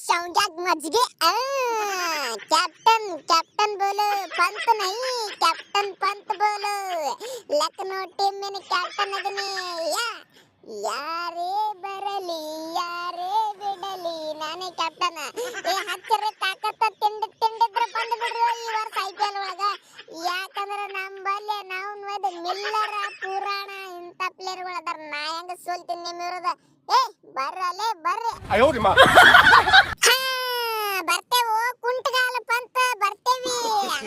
ಶೌಂಗ್ಯಾಗ್ ಮಜ್ಜಿಗೆ ಆ, captain captain ಬೋಲು ಪಂತ್ ನೈ ಕ್ಯಾಪ್ಟನ್ ಪಂತ್ ಬೋಲು. ಲಕ್ನೋ ಟೀಮಿನ ಕ್ಯಾಪ್ಟನ್ ಅದನ್ನೇ ಯಾ ಯಾರೇ ಬರಲಿ ಯಾರೇ ಬಿಡಲಿ ನಾನೇ ಕ್ಯಾಪ್ಟನ್. ಏ ಹಚ್ಚರ ತಾಕತ್ತ ತಿಂಡ ತಿಂಡಿದ್ರ ಬಂದು ಬಿಡ್ರಿ ಈ ವರ್ಷ ಐ ಒಳಗ. ಯಾಕಂದ್ರೆ ನಮ್ಮಲ್ಲಿ ನಾವು ನೋಡಿ ಮಿಲ್ಲರ ಪುರಾಣ ಇಂಥ ಪ್ಲೇಯರ್ಗಳು ಅದಾರ. ನಾ ಹೆಂಗ ಸೋಲ್ತೀನಿ ಏ ಬರ್ರಲ್ಲೇ ಬರ್ರಿ. 哎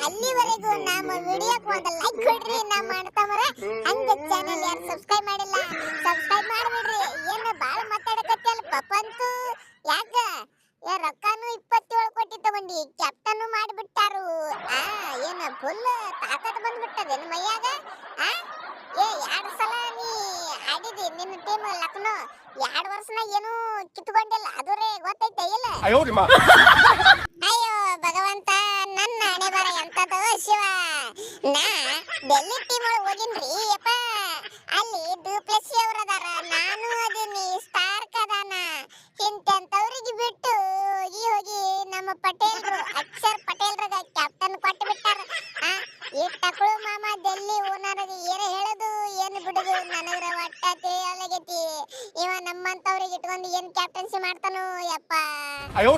ಅಲ್ಲಿವರೆಗೂ ನಮ್ಮ ವಿಡಿಯೋಕ್ಕೆ ಒಂದು ಲೈಕ್ ಕೊಡ್ರಿ ನಮ್ಮ ಮಾಡ್ತಾಮರ ಹಂಗೆ ಚಾನೆಲ್ ಯಾರು ಸಬ್ಸ್ಕ್ರೈಬ್ ಮಾಡಿಲ್ಲ ಸಬ್ಸ್ಕ್ರೈಬ್ ಮಾಡ್ಬಿಡ್ರಿ. ಏನು ಬಾಳ ಮಾತಾಡಕತ್ತಲ್ಲ ಅಂತೂ. ಯಾಕ? ಏ ರೊಕ್ಕನು ಇಪ್ಪತ್ತೇಳು ಕೋಟಿ ತಗೊಂಡಿ ಕ್ಯಾಪ್ಟನ್ ಮಾಡಿಬಿಟ್ಟಾರು. ಆ ಏನು ಫುಲ್ ತಾಕತ್ ಬಂದ್ಬಿಟ್ಟದೇನು ಮೈಯಾಗ? ಆ? ಏ ಎರಡು ಸಲ ನೀ ಆಡಿದಿ ನಿನ್ನ ಟೀಮ್ ಲಕ್ನೋ. ಎರಡು ವರ್ಷನ ಏನು ಕಿತ್ಕೊಂಡಿಲ್ಲ ಅದುರೇ ಗೊತ್ತೈತೆ ಇಲ್ಲ? ಬರ್ತದೋ ಶಿವ ನಾ ಡೆಲ್ಲಿ ಟೀಮ್ ಒಳಗೆ ಹೋಗಿನ್ರಿ ಯಪ್ಪ. ಅಲ್ಲಿ ಡ್ಯೂಪ್ಲೆಸಿ ಅವ್ರ ಅದಾರ ನಾನು ಅದಿನಿ ಸ್ಟಾರ್ಕ್ ಅದಾನ. ಇಂಥವ್ರಿಗೆ ಬಿಟ್ಟು ಹೋಗಿ ಹೋಗಿ ನಮ್ಮ ಪಟೇಲ್ರು ಅಕ್ಷರ್ ಪಟೇಲ್ರಾಗ ಕ್ಯಾಪ್ಟನ್ ಕೊಟ್ಟು ಬಿಟ್ಟಾರ ಈ ತಕ್ಕಳು ಮಾಮಾ ಡೆಲ್ಲಿ ಓನರ್ಗೆ ಏನು ಹೇಳೋದು ಏನು ಬಿಡೋದು ನನಗ್ರ ಒಟ್ಟ ತಿಳಿಯೋಲಾಗೈತಿ. ಇವ ನಮ್ಮಂತವ್ರಿಗೆ ಇಟ್ಕೊಂಡು ಏನು ಕ್ಯಾಪ್ಟನ್ಸಿ ಮಾಡ್ತಾನೋ ಯಪ್ಪ. ಅಯ್ಯೋ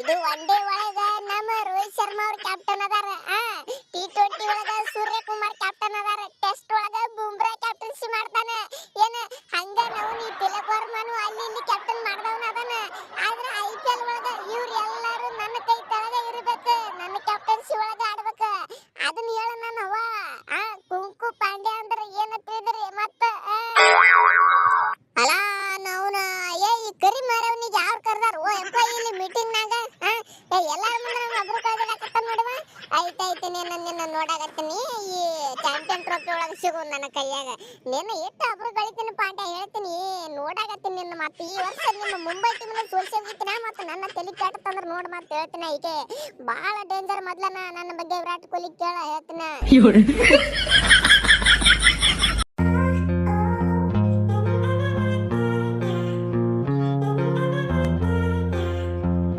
ಇದು ಒನ್ ಡೇ ಒಳಗ ನಮ್ಮ ರೋಹಿತ್ ಶರ್ಮಾ ಅವ್ರ ಕ್ಯಾಪ್ಟನ್ ಅದಾರ ಟಿ ಎಲ್ಲಾರ ಮುಂದೆ ಒಬ್ರು ಕಳ್ದಾಕತ್ತ ನೋಡುವ. ಐತೆ ನಿನ್ನ ನಿನ್ನ ನೋಡಾಕತ್ತೀನಿ. ಈ ಚಾಂಪಿಯನ್ ಟ್ರೋಫಿ ಒಳಗೆ ಸಿಗು ನನ್ನ ಕೈಯಾಗ. ನಿನ್ನ ಎಷ್ಟು ಒಬ್ರು ಕಳಿತೀನಿ ಪಾಠ ಹೇಳ್ತೀನಿ. ನೋಡಾಕತ್ತೀನಿ ನಿನ್ನ ಮತ್ತೆ ಈ ವರ್ಷ ನಿಮ್ಮ ಮುಂಬೈ ಟೀಮ್ನ ಸೋಲ್ಸಿ ಹೋಗಿತ್ತಿನ ಮತ್ತೆ ನನ್ನ ತಲೆ ಕೆಟ್ಟತಂದ್ರೆ ನೋಡ್ ಮತ್ತೆ ಹೇಳ್ತೀನಿ ಈಕೆ ಭಾಳ ಡೇಂಜರ್ ಮೊದ್ಲನ ನನ್ನ ಬಗ್ಗೆ ವಿರಾಟ್ ಕೊಹ್ಲಿ ಕೇಳ ಹೇಳ್ತೀನಿ.